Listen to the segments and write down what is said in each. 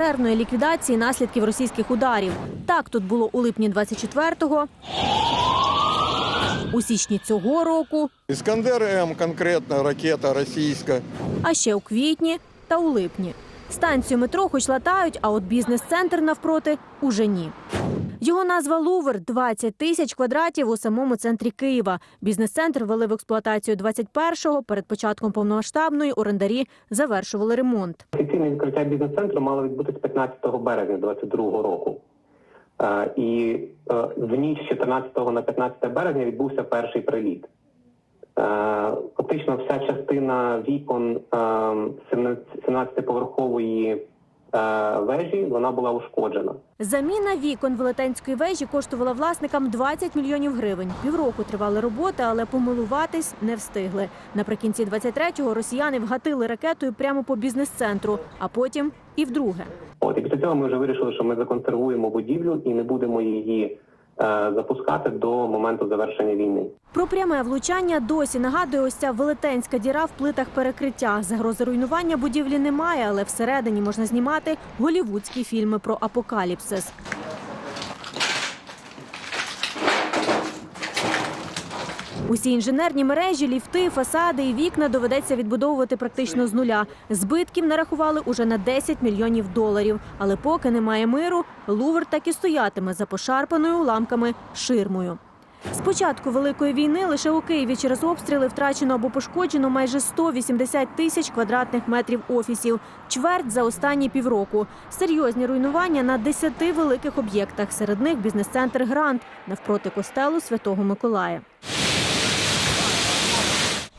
Перервної ліквідації наслідків російських ударів. Так тут було у липні 24-го, у січні цього року, Іскандер М конкретна ракета російська. а ще у квітні та у липні. Станцію метро хоч латають, а от бізнес-центр навпроти уже ні. Його назва Лувр 20 тисяч квадратів у самому центрі Києва. Бізнес-центр ввели в експлуатацію 21-го. Перед початком повномасштабної орендарі завершували ремонт. Офіційне відкриття бізнес-центру мало відбутися 15 березня 2022 року. Е, І е, в ніч з 14 на 15 березня відбувся перший приліт. Е, Фактично вся частина вікон 17-поверхової вежі вона була ушкоджена. Заміна вікон велетенської вежі коштувала власникам 20 мільйонів гривень. Півроку тривали роботи, але помилуватись не встигли. Наприкінці 23-го росіяни вгатили ракетою прямо по бізнес-центру, а потім і вдруге. От і після цього ми вже вирішили, що ми законсервуємо будівлю і не будемо її е, запускати до моменту завершення війни. Про пряме влучання досі нагадує ось ця велетенська діра в плитах перекриття. Загрози руйнування будівлі немає, але всередині можна знімати голівудські фільми про апокаліпсис. Усі інженерні мережі, ліфти, фасади і вікна доведеться відбудовувати практично з нуля. Збитків нарахували уже на 10 мільйонів доларів. Але поки немає миру, Лувр так і стоятиме за пошарпаною уламками ширмою. З початку великої війни лише у Києві через обстріли втрачено або пошкоджено майже 180 тисяч квадратних метрів офісів, чверть за останні півроку. Серйозні руйнування на 10 великих об'єктах. Серед них бізнес-центр Грант навпроти костелу Святого Миколая.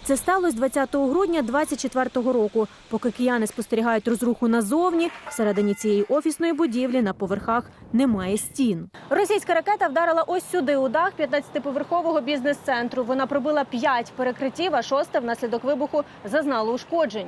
Це сталося 20 грудня 24-го року. Поки кияни спостерігають розруху назовні, всередині цієї офісної будівлі на поверхах немає стін. Російська ракета вдарила ось сюди у дах 15-поверхового бізнес-центру. Вона пробила 5 перекриттів, а шосте внаслідок вибуху зазнало ушкоджень.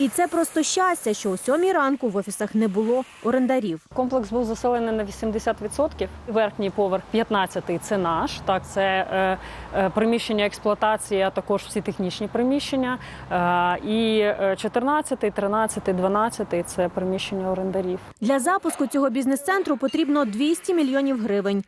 І це просто щастя, що о сьомій ранку в офісах не було орендарів. Комплекс був заселений на 80%. Верхній поверх 15-й – це наш. Так, це е, е, приміщення експлуатації, а також всі технічні приміщення. Е, і е, 14-й, 13-й, 12-й – це приміщення орендарів. Для запуску цього бізнес-центру потрібно 200 мільйонів гривень.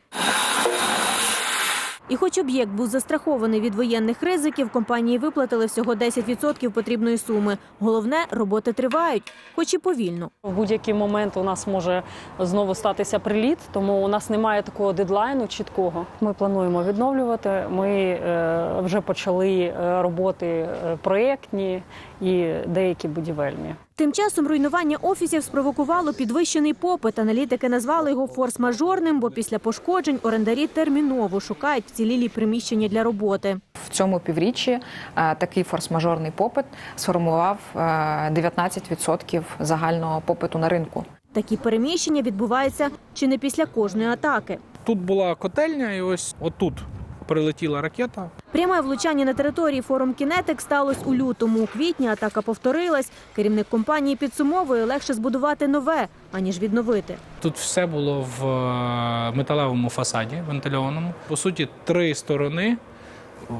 І хоч об'єкт був застрахований від воєнних ризиків, компанії виплатили всього 10% потрібної суми. Головне, роботи тривають, хоч і повільно. В будь-який момент у нас може знову статися приліт, тому у нас немає такого дедлайну чіткого. Ми плануємо відновлювати. Ми е, вже почали е, роботи е, проєктні і деякі будівельні. Тим часом руйнування офісів спровокувало підвищений попит. Аналітики назвали його форс-мажорним, бо після пошкоджень орендарі терміново шукають вцілілі приміщення для роботи. В цьому півріччі е, такий форс-мажорний попит сформував е, 19% загального попиту на ринку. Такі переміщення відбуваються чи не після кожної атаки. Тут була котельня, і ось отут прилетіла ракета. Пряме влучання на території форум Кінетик сталося у лютому. У квітні атака повторилась. Керівник компанії підсумовує легше збудувати нове аніж відновити. Тут все було в е, металевому фасаді вентильованому. По суті, три сторони.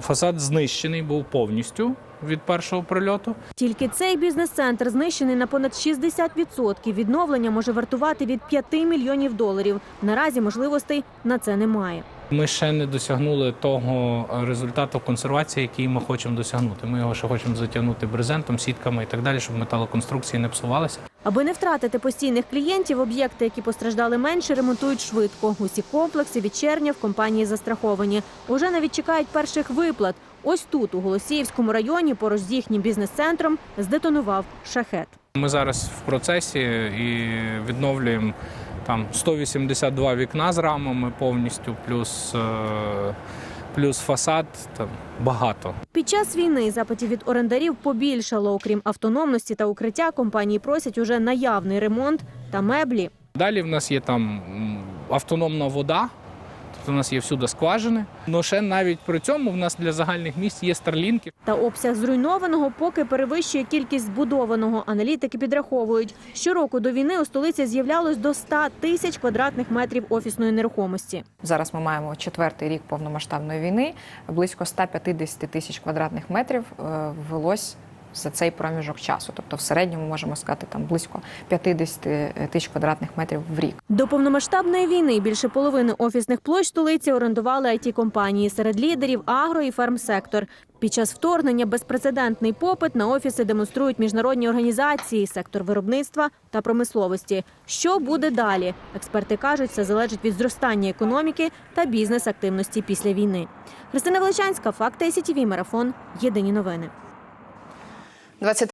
Фасад знищений був повністю від першого прильоту. Тільки цей бізнес-центр знищений на понад 60%. Відновлення може вартувати від 5 мільйонів доларів. Наразі можливостей на це немає. Ми ще не досягнули того результату консервації, який ми хочемо досягнути. Ми його ще хочемо затягнути брезентом, сітками і так далі, щоб металоконструкції не псувалися. Аби не втратити постійних клієнтів, об'єкти, які постраждали менше, ремонтують швидко. Усі комплекси від червня в компанії застраховані. Уже навіть чекають перших виплат. Ось тут, у Голосіївському районі, поруч з їхнім бізнес-центром, здетонував шахет. Ми зараз в процесі і відновлюємо там 182 вікна з рамами повністю, плюс, е, плюс фасад. Там багато. Під час війни запитів від орендарів побільшало. Окрім автономності та укриття, компанії просять уже наявний ремонт та меблі. Далі в нас є там автономна вода. Тобто у нас є всюди скважини. Ну ще навіть при цьому в нас для загальних місць є старлінки. Та обсяг зруйнованого поки перевищує кількість збудованого. Аналітики підраховують, щороку до війни у столиці з'являлось до 100 тисяч квадратних метрів офісної нерухомості. Зараз ми маємо четвертий рік повномасштабної війни. Близько 150 тисяч квадратних метрів е, ввелось за цей проміжок часу. Тобто, в середньому можемо сказати там близько 50 тисяч квадратних метрів в рік. До повномасштабної війни більше половини офісних площ столиці орендували it компанії серед лідерів агро і фармсектор. Під час вторгнення безпрецедентний попит на офіси демонструють міжнародні організації, сектор виробництва та промисловості. Що буде далі? Експерти кажуть, це залежить від зростання економіки та бізнес-активності після війни. Христина Величанська, факти СІТВ, марафон. Єдині новини. 23